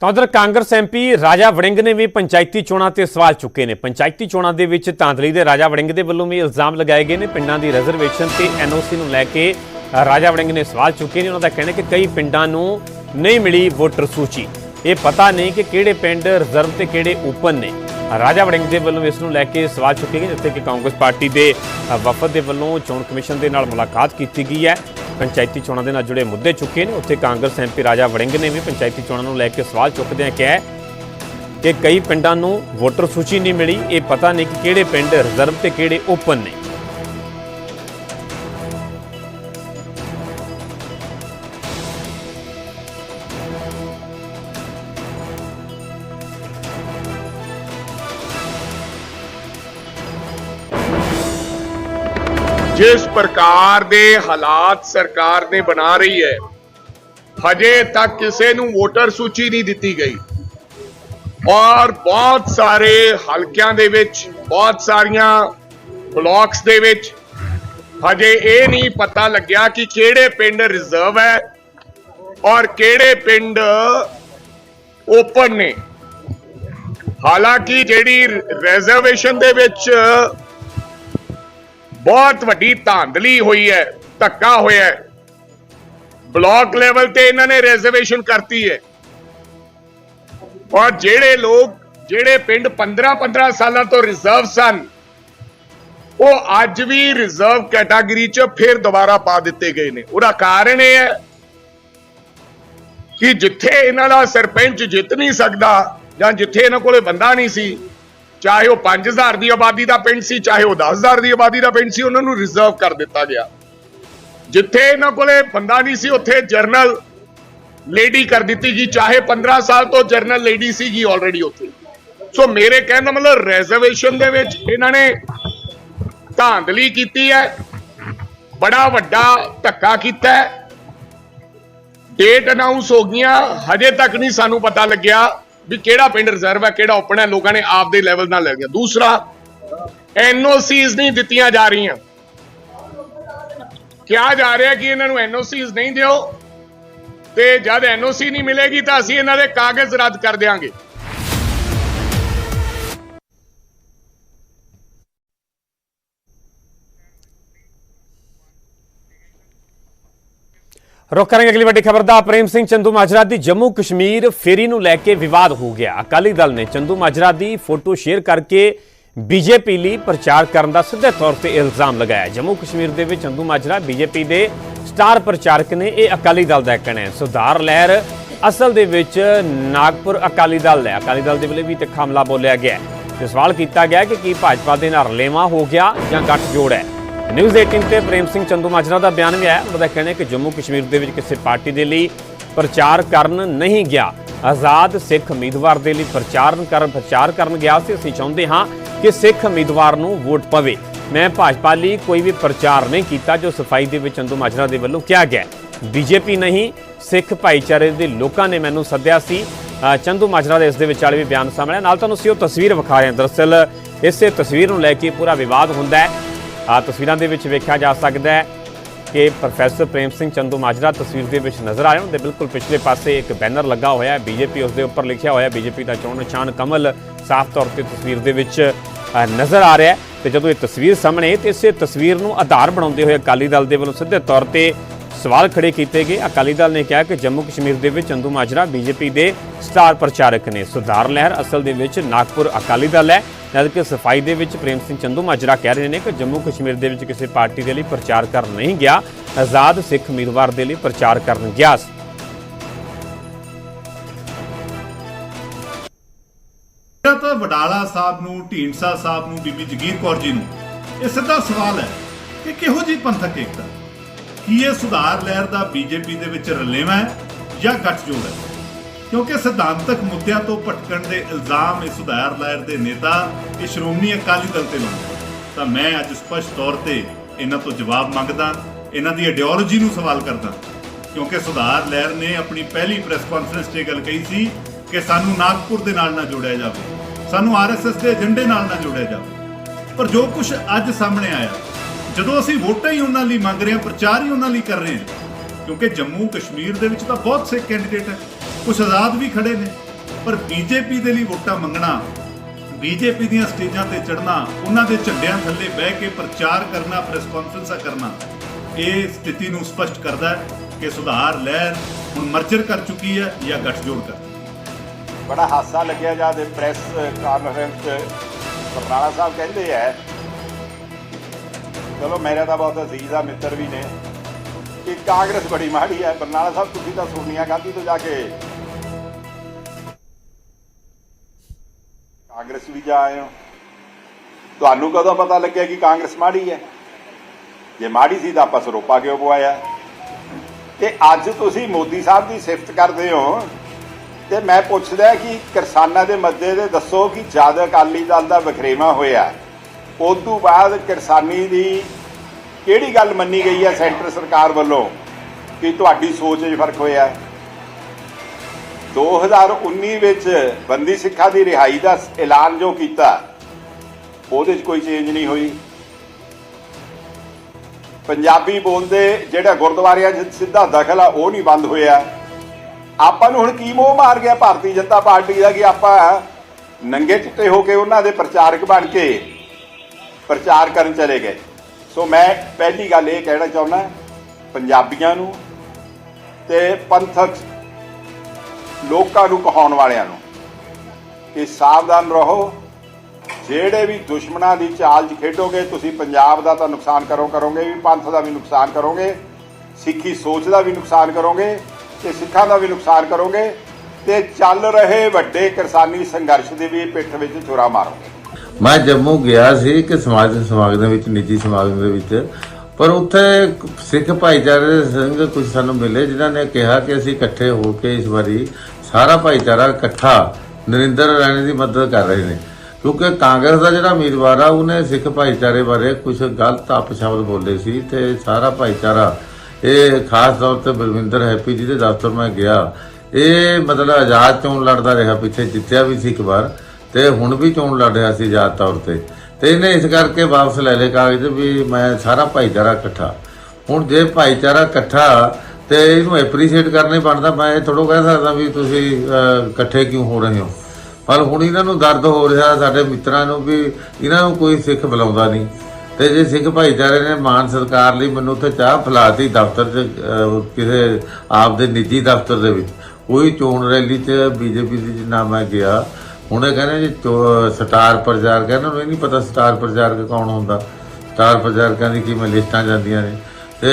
ਤਾਂ ਉਧਰ ਕਾਂਗਰਸ ਐਮਪੀ ਰਾਜਾ ਵੜਿੰਗ ਨੇ ਵੀ ਪੰਚਾਇਤੀ ਚੋਣਾਂ ਤੇ ਸਵਾਲ ਚੁੱਕੇ ਨੇ। ਪੰਚਾਇਤੀ ਚੋਣਾਂ ਦੇ ਵਿੱਚ ਧਾਂਦਲੀ ਦੇ ਰਾਜਾ ਵੜਿੰਗ ਦੇ ਵੱਲੋਂ ਵੀ ਇਲਜ਼ਾਮ ਲਗਾਏ ਗਏ ਨੇ। ਪਿੰਡਾਂ ਦੀ ਰਿਜ਼ਰਵੇਸ਼ਨ ਤੇ ਐਨਓਸੀ ਨੂੰ ਲੈ ਕੇ ਰਾਜਾ ਵੜਿੰਗ ਨੇ ਸਵਾਲ ਚੁੱਕੇ ਨੇ। ਉਹਨਾਂ ਦਾ ਕਹਿਣਾ ਕਿ ਕਈ ਪਿੰਡਾਂ ਨੂੰ ਨਹੀਂ ਮਿਲੀ ਵੋਟਰ ਸੂਚੀ। ਇਹ ਪਤਾ ਨਹੀਂ ਕਿ ਕਿਹੜੇ ਪਿੰਡ ਰਿਜ਼ਰਵ ਤੇ ਕਿਹੜੇ ਓਪਨ ਨੇ। ਰਾਜਾ ਵੜਿੰਗ ਦੇ ਵੱਲੋਂ ਇਸ ਨੂੰ ਲੈ ਕੇ ਸਵਾਲ ਚੁੱਕੇ ਗਏ, ਜਿੱਥੇ ਕਿ ਕਾਂਗਰਸ ਪਾਰਟੀ ਦੇ ਵਫਦ ਦੇ ਵੱਲੋਂ ਚੋਣ ਕਮਿਸ਼ਨ ਦੇ ਨਾਲ ਮੁਲਾਕਾਤ ਕੀਤੀ ਗਈ ਹੈ। ਪੰਚਾਇਤੀ ਚੋਣਾਂ ਦੇ ਨਾਲ ਜੁੜੇ ਮੁੱਦੇ ਚੁੱਕੇ ਨੇ। ਉੱਥੇ ਕਾਂਗਰਸ ਐਮਪੀ ਰਾਜਾ ਵੜਿੰਗ ਨੇ ਵੀ ਪੰਚਾਇਤੀ ਚੋਣਾਂ ਨੂੰ ਲੈ ਕੇ ਸਵਾਲ ਚੁੱਕਦਿਆਂ ਕਿਹਾ ਕਿ ਕਈ ਪਿੰਡਾਂ ਨੂੰ ਵੋਟਰ ਸੂਚੀ ਨਹੀਂ ਮਿਲੀ। ਇਹ ਪਤਾ ਨਹੀਂ ਕਿ ਕਿਹੜੇ ਪਿੰਡ, ਰਿਜ਼ਰਵ ਤੇ ਕਿਹੜੇ ਓਪਨ ਨੇ। ਜਿਸ ਪ੍ਰਕਾਰ ਦੇ ਹਾਲਾਤ ਸਰਕਾਰ ਨੇ ਬਣਾ ਰਹੀ ਹੈ, ਹਜੇ ਤੱਕ ਕਿਸੇ ਨੂੰ ਵੋਟਰ ਸੂਚੀ ਨਹੀਂ ਦਿੱਤੀ ਗਈ। ਔਰ ਬਹੁਤ ਸਾਰੇ ਹਲਕਿਆਂ ਦੇ ਵਿੱਚ, ਬਹੁਤ ਸਾਰੀਆਂ ਬਲਾਕਸ ਦੇ ਵਿੱਚ ਹਜੇ ਇਹ ਨਹੀਂ ਪਤਾ ਲੱਗਿਆ ਕਿ ਕਿਹੜੇ ਪਿੰਡ ਰਿਜ਼ਰਵ ਹੈ ਔਰ ਕਿਹੜੇ ਪਿੰਡ ਓਪਨ ਨੇ। ਹਾਲਾਂਕਿ ਜਿਹੜੀ ਰਿਜ਼ਰਵੇਸ਼ਨ ਦੇ ਵਿੱਚ ਬਹੁਤ ਵੱਡੀ ਧਾਂਦਲੀ ਹੋਈ ਹੈ, ਧੱਕਾ ਹੋਇਆ ਹੈ। ਬਲਾਕ ਲੈਵਲ ਤੇ ਇਹਨਾਂ ਨੇ ਰਿਜ਼ਰਵੇਸ਼ਨ ਕਰਤੀ ਹੈ। ਔਰ ਜਿਹੜੇ ਲੋਕ, ਜਿਹੜੇ ਪਿੰਡ 15 15 ਸਾਲਾਂ ਤੋਂ ਰਿਜ਼ਰਵ ਸਨ, ਉਹ ਅੱਜ ਵੀ ਰਿਜ਼ਰਵ ਕੈਟਾਗਰੀ 'ਚ ਫਿਰ ਦੁਬਾਰਾ ਪਾ ਦਿੱਤੇ ਗਏ ਨੇ। ਉਹਦਾ ਕਾਰਨ ਇਹ ਹੈ ਕਿ ਜਿੱਥੇ ਇਹਨਾਂ ਦਾ ਸਰਪੰਚ ਜਿੱਤ ਨਹੀਂ ਸਕਦਾ ਜਾਂ ਜਿੱਥੇ ਇਹਨਾਂ ਕੋਲੇ ਬੰਦਾ ਨਹੀਂ ਸੀ ਚਾਹੇ ਉਹ 5000 ਦੀ ਆਬਾਦੀ ਦਾ ਪਿੰਡ ਸੀ, ਚਾਹੇ ਉਹ 10000 ਦੀ ਆਬਾਦੀ ਦਾ ਪਿੰਡ ਸੀ, ਉਹਨਾਂ ਨੂੰ ਰਿਜ਼ਰਵ ਕਰ ਦਿੱਤਾ ਗਿਆ। ਜਿੱਥੇ ਇਹਨਾਂ ਕੋਲੇ ਬੰਦਾ ਨਹੀਂ ਸੀ, ਉੱਥੇ ਜਰਨਲ ਲੇਡੀ ਕਰ ਦਿੱਤੀ ਗਈ, ਚਾਹੇ 15 ਸਾਲ ਤੋਂ ਜਰਨਲ ਲੇਡੀ ਸੀਗੀ ਆਲਰੇਡੀ ਉੱਥੇ। ਸੋ ਮੇਰੇ ਕਹਿਣ ਦਾ ਮਤਲਬ ਰਿਜ਼ਰਵੇਸ਼ਨ ਦੇ ਵਿੱਚ ਇਹਨਾਂ ਨੇ ਧਾਂਦਲੀ ਕੀਤੀ ਹੈ, ਬੜਾ ਵੱਡਾ ਧੱਕਾ ਕੀਤਾ ਹੈ। ਡੇਟ ਅਨਾਉਂਸ ਹੋ ਗਈਆਂ, ਹਜੇ ਤੱਕ ਨਹੀਂ ਸਾਨੂੰ ਪਤਾ ਲੱਗਿਆ। ਵੀ ਕਿਹੜਾ ਪਿੰਡ ਰਿਜ਼ਰਵ ਹੈ, ਕਿਹੜਾ ਓਪਨ ਹੈ, ਲੋਕਾਂ ਨੇ ਆਪਦੇ ਲੈਵਲ ਨਾਲ ਲੈ ਲਿਆ। ਦੂਸਰਾ ਐਨਓਸੀਜ਼ ਨਹੀਂ ਦਿੱਤੀਆਂ ਜਾ ਰਹੀਆਂ। ਕਿਹਾ ਜਾ ਰਿਹਾ ਕਿ ਇਹਨਾਂ ਨੂੰ ਐਨਓਸੀਜ਼ ਨਹੀਂ ਦਿਓ ਤੇ ਜਦ ਐਨਓਸੀ ਨਹੀਂ ਮਿਲੇਗੀ ਤਾਂ ਅਸੀਂ ਇਹਨਾਂ ਦੇ ਕਾਗਜ਼ ਰੱਦ ਕਰ ਦੇਵਾਂਗੇ ਰੁਕ ਕਰਾਂਗੇ ਅਗਲੀ ਵੱਡੀ ਖਬਰ ਦਾ। ਪ੍ਰੇਮ ਸਿੰਘ ਚੰਦੂ ਮਾਜਰਾ ਦੀ ਜੰਮੂ ਕਸ਼ਮੀਰ ਫੇਰੀ ਨੂੰ ਲੈ ਕੇ ਵਿਵਾਦ ਹੋ ਗਿਆ। ਅਕਾਲੀ ਦਲ ਨੇ ਚੰਦੂ ਮਾਜਰਾ ਦੀ ਫੋਟੋ ਸ਼ੇਅਰ ਕਰਕੇ ਬੀਜੇਪੀ ਲਈ ਪ੍ਰਚਾਰ ਕਰਨ ਦਾ ਸਿੱਧੇ ਤੌਰ ਤੇ ਇਲਜ਼ਾਮ ਲਗਾਇਆ। ਜੰਮੂ ਕਸ਼ਮੀਰ ਦੇ ਵਿੱਚ ਚੰਦੂ ਮਾਜਰਾ, ਬੀਜੇਪੀ ਦੇ ਸਟਾਰ ਪ੍ਰਚਾਰਕ ਨੇ ਇਹ ਅਕਾਲੀ ਦਲ ਦਾ ਕਹਿਣਾ ਹੈ। ਸੁਧਾਰ ਲਹਿਰ ਅਸਲ ਦੇ ਵਿੱਚ ਨਾਗਪੁਰ ਅਕਾਲੀ ਦਲ ਹੈ। ਅਕਾਲੀ ਦਲ ਦੇ ਵੱਲੋਂ ਵੀ ਤਿੱਖਾ ਹਮਲਾ ਬੋਲਿਆ ਗਿਆ ਤੇ ਸਵਾਲ ਕੀਤਾ ਗਿਆ ਕਿ ਕੀ ਭਾਜਪਾ ਦੇ ਨਾਲ ਰਲੇਵਾਂ ਹੋ ਗਿਆ ਜਾਂ ਗੱਠਜੋੜ ਹੈ। ਨਿਊਜ਼ 18 ਤੇ ਪ੍ਰੇਮ ਸਿੰਘ ਚੰਦੂ ਮਾਜਰਾ ਦਾ ਬਿਆਨ ਵੀ ਆਇਆ। ਉਹਦਾ ਕਹਿਣਾ ਹੈ ਕਿ ਜੰਮੂ ਕਸ਼ਮੀਰ ਦੇ ਵਿੱਚ ਕਿਸੇ ਪਾਰਟੀ ਦੇ ਲਈ ਪ੍ਰਚਾਰ ਕਰਨ ਨਹੀਂ ਗਿਆ। ਆਜ਼ਾਦ ਸਿੱਖ ਉਮੀਦਵਾਰ ਦੇ ਲਈ ਪ੍ਰਚਾਰ ਕਰਨ ਪ੍ਰਚਾਰ ਕਰਨ ਗਿਆ ਸੀ। ਅਸੀਂ ਚਾਹੁੰਦੇ ਹਾਂ ਕਿ ਸਿੱਖ ਉਮੀਦਵਾਰ ਨੂੰ ਵੋਟ ਪਵੇ। ਮੈਂ ਭਾਜਪਾ ਲਈ ਕੋਈ ਵੀ ਪ੍ਰਚਾਰ ਨਹੀਂ ਕੀਤਾ ਜੋ ਸਫ਼ਾਈ ਦੇ ਵਿੱਚ ਚੰਦੂ ਮਾਜਰਾ ਦੇ ਵੱਲੋਂ ਕਿਹਾ ਗਿਆ ਬੀਜੇਪੀ ਨਹੀਂ ਸਿੱਖ ਭਾਈਚਾਰੇ ਦੇ ਲੋਕਾਂ ਨੇ ਮੈਨੂੰ ਸੱਦਿਆ ਸੀ। ਅ, ਚੰਦੂ ਮਾਜਰਾ ਦੇ ਇਸ ਦੇ ਵਿਚਾਲੇ ਵੀ ਬਿਆਨ ਸਾਹਮਣੇ ਨਾਲ ਤੁਹਾਨੂੰ ਅਸੀਂ ਉਹ ਤਸਵੀਰ ਵਿਖਾ ਰਹੇ ਹਾਂ। ਦਰਅਸਲ ਇਸੇ ਤਸਵੀਰ ਨੂੰ ਲੈ ਕੇ ਪੂਰਾ ਵਿਵਾਦ ਹੁੰਦਾ ਹੈ। ਆ ਤਸਵੀਰਾਂ ਦੇ ਵਿੱਚ ਵੇਖਿਆ ਜਾ ਸਕਦਾ ਹੈ ਕਿ ਪ੍ਰੋਫੈਸਰ ਪ੍ਰੇਮ ਸਿੰਘ ਚੰਦੂ ਮਾਜਰਾ ਤਸਵੀਰ ਦੇ ਵਿੱਚ ਨਜ਼ਰ ਆ ਰਹੇ ਹਨ ਦੇ ਬਿਲਕੁਲ ਪਿਛਲੇ ਪਾਸੇ ਇੱਕ ਬੈਨਰ ਲੱਗਾ ਹੋਇਆ ਹੈ। ਬੀਜੇਪੀ ਉਸ ਦੇ ਉੱਪਰ ਲਿਖਿਆ ਹੋਇਆ ਬੀਜੇਪੀ ਦਾ ਚੋਣ ਨਿਸ਼ਾਨ ਕਮਲ ਸਾਫ਼ ਤੌਰ ਤੇ ਤਸਵੀਰ ਦੇ ਵਿੱਚ ਨਜ਼ਰ ਆ ਰਿਹਾ ਹੈ। ਤੇ ਜਦੋਂ ਇਹ ਤਸਵੀਰ ਸਾਹਮਣੇ ਤੇ ਇਸੇ ਤਸਵੀਰ ਨੂੰ ਆਧਾਰ ਬਣਾਉਂਦੇ ਹੋਏ ਅਕਾਲੀ ਦਲ ਦੇ ਵੱਲੋਂ ਸਿੱਧੇ ਤੌਰ ਤੇ ਸਵਾਲ ਖੜੇ ਕੀਤੇ ਗਏ। ਅਕਾਲੀ ਦਲ ਨੇ ਕਿਹਾ ਕਿ ਜੰਮੂ ਕਸ਼ਮੀਰ ਦੇ ਵਿੱਚ ਚੰਦੂ ਮਾਜਰਾ ਬੀਜੇਪੀ ਦੇ ਸਟਾਰ ਪ੍ਰਚਾਰਕ ਨੇ। ਸੁਧਾਰ ਲਹਿਰ ਅਸਲ ਦੇ ਵਿੱਚ ਨਾਗਪੁਰ ਅਕਾਲੀ ਦਲ ਹੈ। ਜਦਕਿ ਸਫ਼ਾਈ ਦੇ ਵਿੱਚ ਪ੍ਰੇਮ ਸਿੰਘ ਚੰਦੂ ਮਾਜਰਾ ਕਹਿ ਰਹੇ ਨੇ ਕਿ ਜੰਮੂ ਕਸ਼ਮੀਰ ਦੇ ਵਿੱਚ ਕਿਸੇ ਪਾਰਟੀ ਦੇ ਲਈ ਪ੍ਰਚਾਰ ਕਰਨ ਨਹੀਂ ਗਿਆ। ਆਜ਼ਾਦ ਸਿੱਖ ਉਮੀਦਵਾਰ ਦੇ ਲਈ ਪ੍ਰਚਾਰ ਕਰਨ ਗਿਆ ਸੀ। ਤਾਂ ਵਡਾਲਾ ਸਾਹਿਬ ਨੂੰ, ਢੀਂਡਸਾ ਸਾਹਿਬ ਨੂੰ, ਬੀਬੀ ਜਗੀਰ ਕੌਰ ਜੀ ਨੂੰ। ਇਹ ਸਿੱਧਾ ਸਵਾਲ ਹੈ ਕਿ ਕਿਹੋ ਜੀ ਪੰਥਕ ਏਕਤਾ? ਕੀ ਇਹ ਸੁਧਾਰ ਲਹਿਰ ਦਾ ਬੀਜੇਪੀ ਦੇ ਵਿੱਚ ਰਲੇਵਾਂ ਹੈ ਜਾਂ ਗੱਠਜੋੜ ਹੈ? ਕਿਉਂਕਿ ਸਿਧਾਂਤਕ ਮੁੱਦਿਆਂ ਤੋਂ ਭਟਕਣ ਦੇ ਇਲਜ਼ਾਮ ਇਹ ਸੁਧਾਰ ਲਹਿਰ ਦੇ ਨੇਤਾ, ਇਹ ਸ਼੍ਰੋਮਣੀ ਅਕਾਲੀ ਦਲ ਤੇ ਲਾਉਂਦੇ ਤਾਂ ਮੈਂ ਅੱਜ ਸਪਸ਼ਟ ਤੌਰ ਤੇ ਇਹਨਾਂ ਤੋਂ ਜਵਾਬ ਮੰਗਦਾ, ਇਹਨਾਂ ਦੀ ਆਈਡੀਓਲੋਜੀ ਨੂੰ ਸਵਾਲ ਕਰਦਾ। ਕਿਉਂਕਿ ਸੁਧਾਰ ਲਹਿਰ ਨੇ ਆਪਣੀ ਪਹਿਲੀ ਪ੍ਰੈਸ ਕਾਨਫਰੰਸ 'ਚ ਇਹ ਗੱਲ ਕਹੀ ਸੀ ਕਿ ਸਾਨੂੰ ਨਾਗਪੁਰ ਦੇ ਨਾਲ ਨਾ ਜੋੜਿਆ ਜਾਵੇ, ਸਾਨੂੰ ਆਰਐਸਐਸ ਦੇ ਏਜੰਡੇ ਨਾਲ ਨਾ ਜੋੜਿਆ ਜਾਵੇ। ਪਰ ਜੋ ਕੁਝ ਅੱਜ ਸਾਹਮਣੇ ਆਇਆ ਜਦੋਂ ਅਸੀਂ ਵੋਟਾਂ ਹੀ ਉਹਨਾਂ ਲਈ ਮੰਗ ਰਹੇ ਹਾਂ, ਪ੍ਰਚਾਰ ਹੀ ਉਹਨਾਂ ਲਈ ਕਰ ਰਹੇ ਹਾਂ, ਕਿਉਂਕਿ ਜੰਮੂ ਕਸ਼ਮੀਰ ਦੇ ਵਿੱਚ ਤਾਂ ਬਹੁਤ ਸੇ ਕੈਂਡੀਡੇਟ ਹੈ। ਕੁਝ ਆਜ਼ਾਦ ਵੀ ਖੜੇ ਨੇ, ਪਰ ਬੀਜੇਪੀ ਦੇ ਲਈ ਵੋਟਾਂ ਮੰਗਣਾ, ਬੀਜੇਪੀ ਦੀਆਂ ਸਟੇਜਾਂ ਤੇ ਚੜ੍ਹਨਾ, ਉਹਨਾਂ ਦੇ ਝੰਡਿਆਂ ਥੱਲੇ ਬਹਿ ਕੇ ਪ੍ਰਚਾਰ ਕਰਨਾ ਪ੍ਰੈਸ ਕਾਨਫਰੰਸਾਂ ਕਰਨਾ, ਇਹ ਸਥਿਤੀ ਨੂੰ ਸਪਸ਼ਟ ਕਰਦਾ ਹੈ ਕਿ ਸੁਧਾਰ ਲਹਿਰ ਹੁਣ ਮਰਜਰ ਕਰ ਚੁੱਕੀ ਹੈ ਜਾਂ ਗੱਠਜੋੜ ਕਰ ਬੜਾ ਹਾਸਾ ਲੱਗਿਆ ਜਦ ਪ੍ਰੈਸ ਕਾਨਫਰੰਸ ਬਰਨਾਲਾ ਸਾਹਿਬ ਕਹਿੰਦੇ ਐ ਚਲੋ ਮੇਰਾ ਤਾਂ ਬਹੁਤ ਅਜ਼ੀਜ਼ ਆ, ਮਿੱਤਰ ਵੀ ਨੇ। ਕਿ ਕਾਂਗਰਸ ਬੜੀ ਮਾੜੀ ਹੈ ਬਰਨਾਲਾ ਸਾਹਿਬ, ਤੁਸੀਂ ਤਾਂ ਸੋਨੀਆ ਗਾਂਧੀ ਤੋਂ ਜਾ ਕੇ। ਕਾਂਗਰਸ ਵੀ ਜਾ ਆਏ ਹੋ। ਤੁਹਾਨੂੰ ਕਦੋਂ ਪਤਾ ਲੱਗਿਆ ਕਿ ਕਾਂਗਰਸ ਮਾੜੀ ਹੈ? ਜੇ ਮਾੜੀ ਸੀ ਤਾਂ ਆਪਾਂ ਸਰੋਪਾ ਕਿਉਂ ਪਵਾਇਆ? ਤੇ ਅੱਜ ਤੁਸੀਂ ਮੋਦੀ ਸਾਹਿਬ ਦੀ ਸਿਫਤ ਕਰਦੇ ਹੋ ਤੇ ਮੈਂ ਪੁੱਛਦਾ ਕਿ ਕਿਸਾਨਾਂ ਦੇ ਮੱਦੇ ਦੇ ਦੱਸੋ ਕਿ ਜਦ ਅਕਾਲੀ ਦਲ ਦਾ ਵਖਰੇਵਾ ਹੋਇਆ। ਉਸ ਤੋਂ ਬਾਅਦ ਕਿਸਾਨੀ ਦੀ ਕਿਹੜੀ ਗੱਲ ਮੰਨੀ ਗਈ ਹੈ ਸੈਂਟਰ ਸਰਕਾਰ ਵੱਲੋਂ ਕਿ ਤੁਹਾਡੀ ਸੋਚ 'ਚ ਫ਼ਰਕ ਹੋਇਆ ਹੈ? 2019 ਵਿੱਚ ਬੰਦੀ ਸਿੱਖਾਂ ਦੀ ਰਿਹਾਈ ਦਾ ਐਲਾਨ ਜੋ ਕੀਤਾ, ਉਹਦੇ 'ਚ ਕੋਈ ਚੇਂਜ ਨਹੀਂ ਹੋਈ। ਪੰਜਾਬੀ ਬੋਲਦੇ ਜਿਹੜਾ ਗੁਰਦੁਆਰਿਆਂ 'ਚ ਸਿੱਧਾ ਦਖਲ ਆ, ਉਹ ਨਹੀਂ ਬੰਦ ਹੋਇਆ। ਆਪਾਂ ਨੂੰ ਹੁਣ ਕੀ ਮੋਹ ਮਾਰ ਗਿਆ ਭਾਰਤੀ ਜਨਤਾ ਪਾਰਟੀ ਦਾ ਕਿ ਆਪਾਂ ਨੰਗੇ ਚਿੱਟੇ ਹੋ ਕੇ ਉਹਨਾਂ ਦੇ ਪ੍ਰਚਾਰਕ ਬਣ ਕੇ ਪ੍ਰਚਾਰ ਕਰਨ ਚਲੇ ਗਏ। ਸੋ ਮੈਂ ਪਹਿਲੀ ਗੱਲ ਇਹ ਕਹਿਣਾ ਚਾਹੁੰਦਾ ਪੰਜਾਬੀਆਂ ਨੂੰ ਤੇ ਪੰਥਕ ਲੋਕਾਂ ਨੂੰ ਕਹਾਉਣ ਵਾਲਿਆਂ ਨੂੰ ਕਿ ਸਾਵਧਾਨ ਰਹੋ। ਜਿਹੜੇ ਵੀ ਦੁਸ਼ਮਣਾਂ ਦੀ ਚਾਲ 'ਚ ਖੇਡੋਗੇ, ਤੁਸੀਂ ਪੰਜਾਬ ਦਾ ਤਾਂ ਨੁਕਸਾਨ ਕਰੋ ਕਰੋਗੇ ਵੀ, ਪੰਥ ਦਾ ਵੀ ਨੁਕਸਾਨ ਕਰੋਗੇ, ਸਿੱਖੀ ਸੋਚ ਦਾ ਵੀ ਨੁਕਸਾਨ ਕਰੋਗੇ ਤੇ ਸਿੱਖਾਂ ਦਾ ਵੀ ਨੁਕਸਾਨ ਕਰੋਗੇ ਤੇ ਚੱਲ ਰਹੇ ਵੱਡੇ ਕਿਸਾਨੀ ਸੰਘਰਸ਼ ਦੇ ਵੀ ਪਿੱਠ ਵਿੱਚ ਛੁਰਾ ਮਾਰੋਗੇ। ਮੈਂ ਜੰਮੂ ਗਿਆ ਸੀ ਇੱਕ ਸਮਾਜ ਸਮਾਗਮ ਵਿੱਚ, ਨਿੱਜੀ ਸਮਾਗਮ ਦੇ ਵਿੱਚ। ਪਰ ਉੱਥੇ ਸਿੱਖ ਭਾਈਚਾਰੇ ਦੇ ਸਿੰਘ ਕੁਝ ਸਾਨੂੰ ਮਿਲੇ, ਜਿਨ੍ਹਾਂ ਨੇ ਕਿਹਾ ਕਿ ਅਸੀਂ ਇਕੱਠੇ ਹੋ ਕੇ ਇਸ ਵਾਰੀ ਸਾਰਾ ਭਾਈਚਾਰਾ ਇਕੱਠਾ ਨਰਿੰਦਰ ਰਾਣੇ ਦੀ ਮਦਦ ਕਰ ਰਹੇ ਨੇ। ਕਿਉਂਕਿ ਕਾਂਗਰਸ ਦਾ ਜਿਹੜਾ ਉਮੀਦਵਾਰ ਆ, ਉਹਨੇ ਸਿੱਖ ਭਾਈਚਾਰੇ ਬਾਰੇ ਕੁਝ ਗਲਤ ਅਪਸ਼ਬਦ ਬੋਲੇ ਸੀ ਤੇ ਸਾਰਾ ਭਾਈਚਾਰਾ, ਇਹ ਖਾਸ ਤੌਰ ਤੇ ਬਲਵਿੰਦਰ ਹੈਪੀ ਜੀ ਦੇ ਦਫ਼ਤਰ ਮੈਂ ਗਿਆ। ਇਹ ਮਤਲਬ ਆਜ਼ਾਦ ਚੋਣ ਲੜਦਾ ਰਿਹਾ, ਪਿੱਛੇ ਜਿੱਤਿਆ ਵੀ ਸੀ ਇੱਕ ਵਾਰ। ਤੇ ਹੁਣ ਵੀ ਚੋਣ ਲੜ ਰਿਹਾ ਸੀ ਆਜ਼ਾਦ ਤੌਰ ਤੇ? ਤੇ ਇਹਨੇ ਇਸ ਕਰਕੇ ਵਾਪਸ ਲੈ ਲਏ ਕਾਗਜ਼ ਵੀ ਮੈਂ ਸਾਰਾ ਭਾਈਚਾਰਾ ਇਕੱਠਾ। ਹੁਣ ਜੇ ਭਾਈਚਾਰਾ ਇਕੱਠਾ ਤੇ ਇਹਨੂੰ ਐਪਰੀਸ਼ੀਏਟ ਕਰਨਾ ਬਣਦਾ, ਮੈਂ ਇਹ ਥੋੜੋ ਕਹਿ ਸਕਦਾ ਵੀ ਤੁਸੀਂ ਇਕੱਠੇ ਕਿਉਂ ਹੋ ਰਹੇ ਹੋ? ਪਰ ਹੁਣ ਇਹਨਾਂ ਨੂੰ ਦਰਦ ਹੋ ਰਿਹਾ, ਸਾਡੇ ਮਿੱਤਰਾਂ ਨੂੰ ਵੀ, ਇਹਨਾਂ ਨੂੰ ਕੋਈ ਸਿੱਖ ਬੁਲਾਉਂਦਾ ਨਹੀਂ। ਤੇ ਜੇ ਸਿੱਖ ਭਾਈਚਾਰੇ ਨੇ ਮਾਨ ਸਰਕਾਰ ਲਈ ਮੈਨੂੰ ਉੱਥੇ ਚਾਹ ਫਲਾਤੀ ਦਫ਼ਤਰ 'ਚ ਕਿਸੇ ਆਪ ਦੇ ਨਿੱਜੀ ਦਫ਼ਤਰ ਦੇ ਵਿੱਚ। ਕੋਈ ਚੋਣ ਰੈਲੀ 'ਚ, ਬੀਜੇਪੀ ਦੀ ਜਿੰਨਾ ਮੈਂ ਗਿਆ। ਹੁਣੇ ਕਹਿੰਦੇ ਜੀ, ਚੋ- ਸਟਾਰ ਪ੍ਰਚਾਰਕ ਇਹਨਾਂ ਨੂੰ ਇਹ ਨਹੀਂ ਪਤਾ ਸਟਾਰ ਪ੍ਰਚਾਰਕ ਕੌਣ ਹੁੰਦਾ। ਸਟਾਰ ਪ੍ਰਚਾਰਕਾਂ ਦੀ ਕਿਵੇਂ ਲਿਸਟਾਂ ਜਾਂਦੀਆਂ ਨੇ। ਤੇ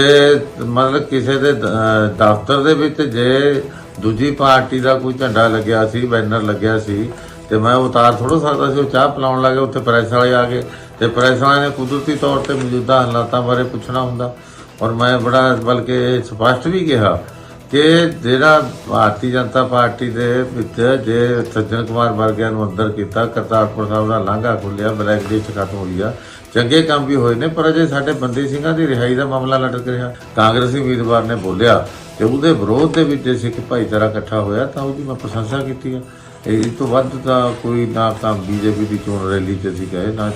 ਮਤਲਬ ਕਿਸੇ ਦੇ ਦਫ਼ਤਰ ਦੇ ਵਿੱਚ ਜੇ ਦੂਜੀ ਪਾਰਟੀ ਦਾ ਕੋਈ ਝੰਡਾ ਲੱਗਿਆ ਸੀ, ਬੈਨਰ ਲੱਗਿਆ ਸੀ, ਤੇ ਮੈਂ ਉਤਾਰ ਥੋੜੋ ਸਕਦਾ ਸੀ, ਉਹ ਚਾਹ ਪਿਲਾਉਣ ਲੱਗੇ, ਉੱਥੇ ਪ੍ਰੈਸ ਵਾਲੇ ਆ ਗਏ। ਤੇ ਪ੍ਰੈਸ ਵਾਲਿਆਂ ਨੇ ਕੁਦਰਤੀ ਤੌਰ ਤੇ ਮੌਜੂਦਾ ਹਾਲਾਤਾਂ ਬਾਰੇ ਪੁੱਛਣਾ ਹੁੰਦਾ। ਔਰ ਮੈਂ ਬੜਾ, ਬਲਕਿ ਸਪਸ਼ਟ ਵੀ ਕਿਹਾ ਕਿ ਜਿਹੜਾ ਭਾਰਤੀ ਜਨਤਾ ਪਾਰਟੀ ਦੇ ਵਿੱਚ ਜੇ ਸੱਜਣ ਕੁਮਾਰ ਵਰਗਿਆਂ ਨੂੰ ਅੰਦਰ ਕੀਤਾ, ਕਰਤਾਰਪੁਰ ਸਾਹਿਬ ਦਾ ਲਾਂਘਾ ਖੁੱਲਿਆ ਬਲੈਕ ਲਿਸਟ ਖਤਮ ਹੋਈ ਆ। ਚੰਗੇ ਕੰਮ ਵੀ ਹੋਏ ਨੇ, ਪਰ ਅਜੇ ਸਾਡੇ ਬੰਦੀ ਸਿੰਘਾਂ ਦੀ ਰਿਹਾਈ ਦਾ ਮਾਮਲਾ ਲਟਕ ਰਿਹਾ। ਕਾਂਗਰਸੀ ਉਮੀਦਵਾਰ ਨੇ ਬੋਲਿਆ ਤੇ ਉਹਦੇ ਵਿਰੋਧ ਦੇ ਵਿੱਚ ਜੇ ਸਿੱਖ ਭਾਈਚਾਰਾ ਇਕੱਠਾ ਹੋਇਆ, ਤਾਂ ਉਹਦੀ ਮੈਂ ਪ੍ਰਸ਼ੰਸਾ ਕੀਤੀ ਆ। ਇਹ ਇਸ ਤੋਂ ਵੱਧ ਤਾਂ ਕੋਈ ਨਾ ਤਾਂ ਬੀਜੇਪੀ ਦੀ ਚੋਣ ਰੈਲੀ 'ਚ ਅਸੀਂ ਗਏ, ਨਾ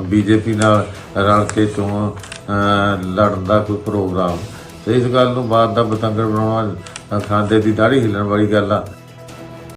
ਬੀਜੇਪੀ ਨਾਲ ਰਲ ਕੇ ਚੋਣ ਲੜਨ ਦਾ ਕੋਈ ਪ੍ਰੋਗਰਾਮ। ਤੇ ਇਸ ਗੱਲ ਨੂੰ ਬਾਤ ਦਾ ਬਤੰਗੜ ਬਣਾਉਣਾ ਅ, ਖਾਂਦੇ ਦੀ ਦਾੜੀ ਹਿੱਲਣ ਵਾਲੀ ਗੱਲ ਆ।